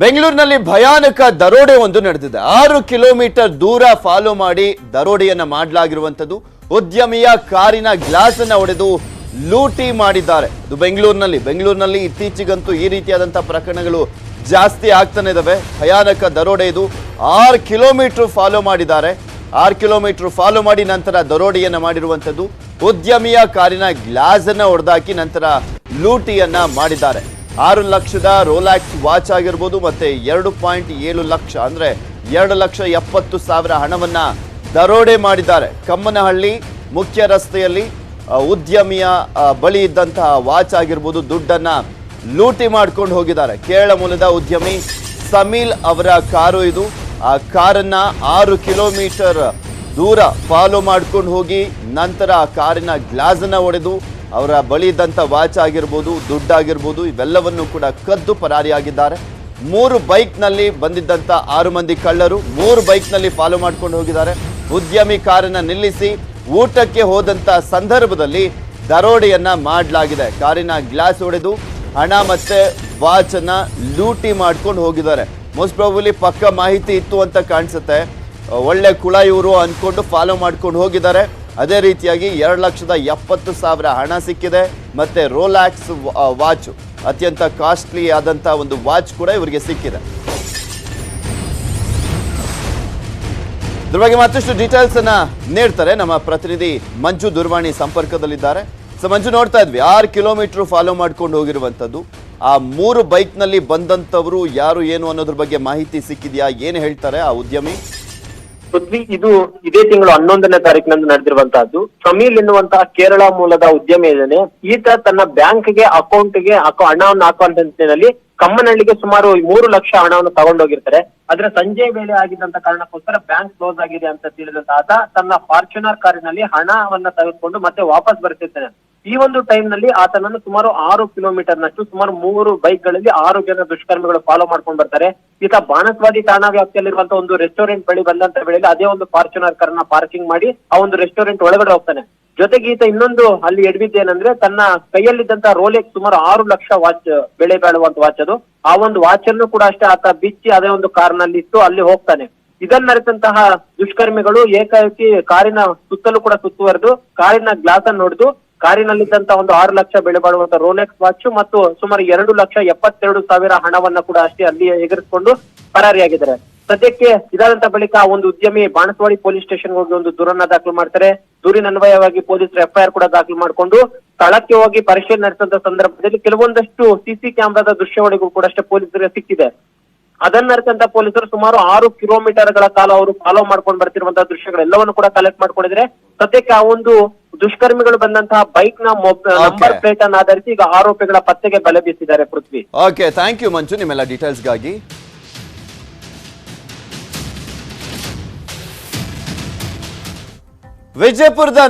ಬೆಂಗಳೂರಿನಲ್ಲಿ ಭಯಾನಕ ದರೋಡೆ ಒಂದು ನಡೆದಿದೆ. ಆರು ಕಿಲೋಮೀಟರ್ ದೂರ ಫಾಲೋ ಮಾಡಿ ದರೋಡೆಯನ್ನ ಮಾಡಲಾಗಿರುವಂತದ್ದು ಉದ್ಯಮಿಯ ಕಾರಿನ ಗ್ಲಾಸ್ ಅನ್ನ ಹೊಡೆದು ಲೂಟಿ ಮಾಡಿದ್ದಾರೆ. ಇದು ಬೆಂಗಳೂರಿನಲ್ಲಿ. ಬೆಂಗಳೂರಿನಲ್ಲಿ ಇತ್ತೀಚೆಗಂತೂ ಈ ರೀತಿಯಾದಂತಹ ಪ್ರಕರಣಗಳು ಜಾಸ್ತಿ ಆಗ್ತಾನೆ ಇದಾವೆ. ಭಯಾನಕ ದರೋಡೆ ಇದು. ಆರು ಕಿಲೋಮೀಟರ್ ಫಾಲೋ ಮಾಡಿದ್ದಾರೆ. ಆರು ಕಿಲೋಮೀಟರ್ ಫಾಲೋ ಮಾಡಿ ನಂತರ ದರೋಡೆಯನ್ನ ಮಾಡಿರುವಂತದ್ದು ಉದ್ಯಮಿಯ ಕಾರಿನ ಗ್ಲಾಸ್ ಅನ್ನ ಹೊಡೆದಾಕಿ ನಂತರ ಲೂಟಿಯನ್ನ ಮಾಡಿದ್ದಾರೆ. ಆರು ಲಕ್ಷದ ರೋಲ್ಯಾಕ್ಸ್ ವಾಚ್ ಆಗಿರ್ಬೋದು ಮತ್ತೆ ಎರಡು ಪಾಯಿಂಟ್ ಏಳು ಲಕ್ಷ ಅಂದ್ರೆ ಎರಡು ಲಕ್ಷ ಎಪ್ಪತ್ತು ಸಾವಿರ ಹಣವನ್ನ ದರೋಡೆ ಮಾಡಿದ್ದಾರೆ. ಕಮ್ಮನಹಳ್ಳಿ ಮುಖ್ಯ ರಸ್ತೆಯಲ್ಲಿ ಉದ್ಯಮಿಯ ಬಳಿ ಇದ್ದಂತಹ ವಾಚ್ ಆಗಿರ್ಬೋದು ದುಡ್ಡನ್ನ ಲೂಟಿ ಮಾಡ್ಕೊಂಡು ಹೋಗಿದ್ದಾರೆ. ಕೇರಳ ಮೂಲದ ಉದ್ಯಮಿ ಸಮೀಲ್ ಅವರ ಕಾರು ಇದು. ಆ ಕಾರನ್ನ ಆರು ಕಿಲೋಮೀಟರ್ ದೂರ ಫಾಲೋ ಮಾಡ್ಕೊಂಡು ಹೋಗಿ ನಂತರ ಆ ಕಾರಿನ ಗ್ಲಾಸ್ ಒಡೆದು ಅವರ ಬಳಿ ಇದ್ದಂಥ ವಾಚ್ ಆಗಿರ್ಬೋದು ದುಡ್ಡಾಗಿರ್ಬೋದು ಇವೆಲ್ಲವನ್ನು ಕೂಡ ಕದ್ದು ಪರಾರಿಯಾಗಿದ್ದಾರೆ. ಮೂರು ಬೈಕ್ನಲ್ಲಿ ಬಂದಿದ್ದಂಥ ಆರು ಮಂದಿ ಕಳ್ಳರು ಮೂರು ಬೈಕ್ನಲ್ಲಿ ಫಾಲೋ ಮಾಡ್ಕೊಂಡು ಹೋಗಿದ್ದಾರೆ. ಉದ್ಯಮಿ ಕಾರನ್ನು ನಿಲ್ಲಿಸಿ ಊಟಕ್ಕೆ ಹೋದಂಥ ಸಂದರ್ಭದಲ್ಲಿ ದರೋಡೆಯನ್ನು ಮಾಡಲಾಗಿದೆ. ಕಾರಿನ ಗ್ಲಾಸ್ ಹೊಡೆದು ಹಣ ಮತ್ತೆ ವಾಚನ್ನು ಲೂಟಿ ಮಾಡ್ಕೊಂಡು ಹೋಗಿದ್ದಾರೆ. ಮೋಸ್ಟ್ ಪ್ರಾಬಲಿ ಪಕ್ಕ ಮಾಹಿತಿ ಇತ್ತು ಅಂತ ಕಾಣಿಸುತ್ತೆ. ಒಳ್ಳೆ ಕುಳ ಇವರು ಅಂದ್ಕೊಂಡು ಫಾಲೋ ಮಾಡ್ಕೊಂಡು ಹೋಗಿದ್ದಾರೆ. ಅದೇ ರೀತಿಯಾಗಿ ಎರಡು ಲಕ್ಷದ ಎಪ್ಪತ್ತು ಸಾವಿರ ಹಣ ಸಿಕ್ಕಿದೆ. ಮತ್ತೆ ರೋಲ್ಯಾಕ್ಸ್ ವಾಚ್, ಅತ್ಯಂತ ಕಾಸ್ಟ್ಲಿ ಆದಂಥ ಒಂದು ವಾಚ್ ಕೂಡ ಇವರಿಗೆ ಸಿಕ್ಕಿದೆ. ಇದ್ರ ಬಗ್ಗೆ ಮತ್ತಷ್ಟು ಡೀಟೇಲ್ಸ್ ಅನ್ನ ನೀಡ್ತಾರೆ ನಮ್ಮ ಪ್ರತಿನಿಧಿ ಮಂಜು ದೂರವಾಣಿ ಸಂಪರ್ಕದಲ್ಲಿದ್ದಾರೆ. ಸೊ ಮಂಜು ನೋಡ್ತಾ ಇದ್ವಿ, ಆರು ಕಿಲೋಮೀಟರ್ ಫಾಲೋ ಮಾಡ್ಕೊಂಡು ಹೋಗಿರುವಂತದ್ದು ಆ ಮೂರು ಬೈಕ್ನಲ್ಲಿ ಬಂದಂಥವರು ಯಾರು ಏನು ಅನ್ನೋದ್ರ ಬಗ್ಗೆ ಮಾಹಿತಿ ಸಿಕ್ಕಿದ್ಯಾ, ಏನು ಹೇಳ್ತಾರೆ ಆ ಉದ್ಯಮಿ? ಪೃಥ್ವಿ, ಇದು ಇದೇ ತಿಂಗಳು ಹನ್ನೊಂದನೇ ತಾರೀಕಿನಂದು ನಡೆದಿರುವಂತಹದ್ದು. ಸಮೀಲ್ ಎನ್ನುವಂತಹ ಕೇರಳ ಮೂಲದ ಉದ್ಯಮಿ ಇದ್ದಾನೆ. ಈತ ತನ್ನ ಬ್ಯಾಂಕ್ಗೆ, ಅಕೌಂಟ್ಗೆ, ಅಕೌ, ಹಣವನ್ನು ಹಾಕುವಂತ ನಿಟ್ಟಿನಲ್ಲಿ ಕಮ್ಮನಹಳ್ಳಿಗೆ ಸುಮಾರು ಮೂರು ಲಕ್ಷ ಹಣವನ್ನು ತಗೊಂಡೋಗಿರ್ತಾರೆ. ಆದ್ರೆ ಸಂಜೆ ವೇಳೆ ಆಗಿದ್ದಂತ ಕಾರಣಕ್ಕೋಸ್ಕರ ಬ್ಯಾಂಕ್ ಕ್ಲೋಸ್ ಆಗಿದೆ ಅಂತ ತಿಳಿದಂತ ಆತ ತನ್ನ ಫಾರ್ಚುನರ್ ಕಾರಿನಲ್ಲಿ ಹಣವನ್ನ ತೆಗೆದುಕೊಂಡು ಮತ್ತೆ ವಾಪಸ್ ಬರ್ತಿರ್ತಾನೆ. ಈ ಒಂದು ಟೈಮ್ನಲ್ಲಿ ಆತನನ್ನು ಸುಮಾರು ಆರು ಕಿಲೋಮೀಟರ್ ನಷ್ಟು, ಸುಮಾರು ಮೂರು ಬೈಕ್ಗಳಲ್ಲಿ ಆರು ಜನ ದುಷ್ಕರ್ಮಿಗಳು ಫಾಲೋ ಮಾಡ್ಕೊಂಡು ಬರ್ತಾರೆ. ಈತ ಬಾಣಸ್ವಾಡಿ ಠಾಣಾ ವ್ಯಾಪ್ತಿಯಲ್ಲಿರುವಂತಹ ಒಂದು ರೆಸ್ಟೋರೆಂಟ್ ಬಳಿ ಬಂದಂತ ವೇಳೆಯಲ್ಲಿ ಅದೇ ಒಂದು ಫಾರ್ಚುನರ್ ಕಾರ್ನ ಪಾರ್ಕಿಂಗ್ ಮಾಡಿ ಆ ಒಂದು ರೆಸ್ಟೋರೆಂಟ್ ಒಳಗಡೆ ಹೋಗ್ತಾನೆ. ಜೊತೆಗೆ ಈತ ಇನ್ನೊಂದು ಅಲ್ಲಿ ಎಡವಿದ್ದೇನೆಂದ್ರೆ ತನ್ನ ಕೈಯಲ್ಲಿದ್ದಂತ ರೋಲೆಕ್ಸ್ ಸುಮಾರು ಆರು ಲಕ್ಷ ವಾಚ್ ಬೆಳೆ ಬಾಳುವಂತ ವಾಚ್ ಅದು. ಆ ಒಂದು ವಾಚ್ ಅನ್ನು ಕೂಡ ಅಷ್ಟೇ ಆತ ಬಿಚ್ಚಿ ಅದೇ ಒಂದು ಕಾರ್ನಲ್ಲಿ ಇಟ್ಟು ಅಲ್ಲಿ ಹೋಗ್ತಾನೆ. ಇದನ್ನರಿತಂತಹ ದುಷ್ಕರ್ಮಿಗಳು ಏಕಾಏಕಿ ಕಾರಿನ ಸುತ್ತಲೂ ಕೂಡ ಸುತ್ತುವರೆದು, ಕಾರಿನ ಗ್ಲಾಸ್ ಅನ್ನು ಹೊಡೆದು ಕಾರಿನಲ್ಲಿದ್ದಂತ ಒಂದು ಆರು ಲಕ್ಷ ಬೆಲೆ ಬಾಳುವಂತ ರೋಲೆಕ್ಸ್ ವಾಚ್ ಮತ್ತು ಸುಮಾರು ಎರಡು ಲಕ್ಷ ಎಪ್ಪತ್ತೆರಡು ಸಾವಿರ ಹಣವನ್ನ ಕೂಡ ಅಷ್ಟೇ ಅಲ್ಲಿ ಎಗರಿಸಿಕೊಂಡು ಪರಾರಿಯಾಗಿದ್ದಾರೆ. ಸದ್ಯಕ್ಕೆ ಇದಾದಂತ ಬಳಿಕ ಒಂದು ಉದ್ಯಮಿ ಬಾಣಸವಾಡಿ ಪೊಲೀಸ್ ಸ್ಟೇಷನ್ ಹೋಗಿ ಒಂದು ದೂರನ್ನ ದಾಖಲು ಮಾಡ್ತಾರೆ. ದೂರಿನ ಅನ್ವಯವಾಗಿ ಪೊಲೀಸರು ಎಫ್ಐಆರ್ ಕೂಡ ದಾಖಲು ಮಾಡಿಕೊಂಡು ಸ್ಥಳಕ್ಕೆ ಹೋಗಿ ಪರಿಶೀಲನೆ ನಡೆಸಿದ ಸಂದರ್ಭದಲ್ಲಿ ಕೆಲವೊಂದಷ್ಟು ಸಿಸಿ ಕ್ಯಾಮೆರಾದ ದೃಶ್ಯಾವಳಿಗೂ ಕೂಡ ಅಷ್ಟೇ ಪೊಲೀಸರಿಗೆ ಸಿಕ್ಕಿದೆ. ಅದನ್ನರಿತಂತ ಪೊಲೀಸರು ಸುಮಾರು ಆರು ಕಿಲೋಮೀಟರ್ಗಳ ಕಾಲ ಅವರು ಫಾಲೋ ಮಾಡ್ಕೊಂಡು ಬರ್ತಿರುವಂತಹ ದೃಶ್ಯಗಳೆಲ್ಲವನ್ನು ಕೂಡ ಕಲೆಕ್ಟ್ ಮಾಡ್ಕೊಂಡಿದ್ರೆ ಸದ್ಯಕ್ಕೆ ಆ ಒಂದು ದುಷ್ಕರ್ಮಿಗಳು ಬಂದಂತಹ ಬೈಕ್ನ ನಂಬರ್ ಪ್ಲೇಟ್ ಅನ್ನು ಆಧರಿಸಿ ಈಗ ಆರೋಪಿಗಳ ಪತ್ತೆಗೆ ಬಲೆ ಬೀಸಿದ್ದಾರೆ Prithvi. Okay thank you Manju ನಿಮ್ಮೆಲ್ಲ ಡೀಟೇಲ್ಸ್ಗಾಗಿ ವಿಜಯಪುರದ